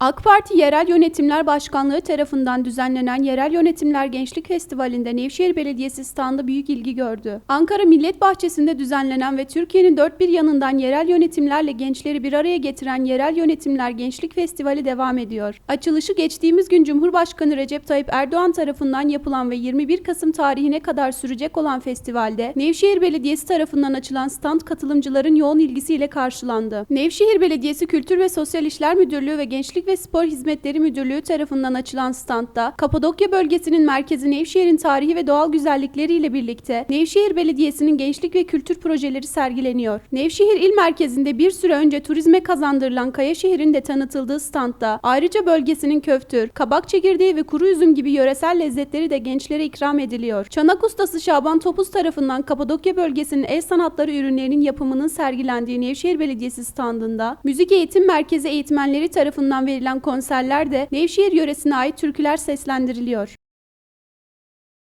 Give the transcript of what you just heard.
AK Parti Yerel Yönetimler Başkanlığı tarafından düzenlenen Yerel Yönetimler Gençlik Festivali'nde Nevşehir Belediyesi standı büyük ilgi gördü. Ankara Millet Bahçesi'nde düzenlenen ve Türkiye'nin dört bir yanından yerel yönetimlerle gençleri bir araya getiren Yerel Yönetimler Gençlik Festivali devam ediyor. Açılışı geçtiğimiz gün Cumhurbaşkanı Recep Tayyip Erdoğan tarafından yapılan ve 21 Kasım tarihine kadar sürecek olan festivalde Nevşehir Belediyesi tarafından açılan stand katılımcıların yoğun ilgisiyle karşılandı. Nevşehir Belediyesi Kültür ve Sosyal İşler Müdürlüğü ve Gençlik ve Spor Hizmetleri Müdürlüğü tarafından açılan standta Kapadokya bölgesinin merkezi Nevşehir'in tarihi ve doğal güzellikleriyle birlikte Nevşehir Belediyesi'nin gençlik ve kültür projeleri sergileniyor. Nevşehir il merkezinde bir süre önce turizme kazandırılan Kayaşehir'in de tanıtıldığı standta ayrıca bölgesinin köftür, kabak çekirdeği ve kuru üzüm gibi yöresel lezzetleri de gençlere ikram ediliyor. Çanak ustası Şaban Topuz tarafından Kapadokya bölgesinin el sanatları ürünlerinin yapımının sergilendiği Nevşehir Belediyesi standında Müzik Eğitim Merkezi eğitmenleri tarafından verilen konserlerde Nevşehir yöresine ait türküler seslendiriliyor.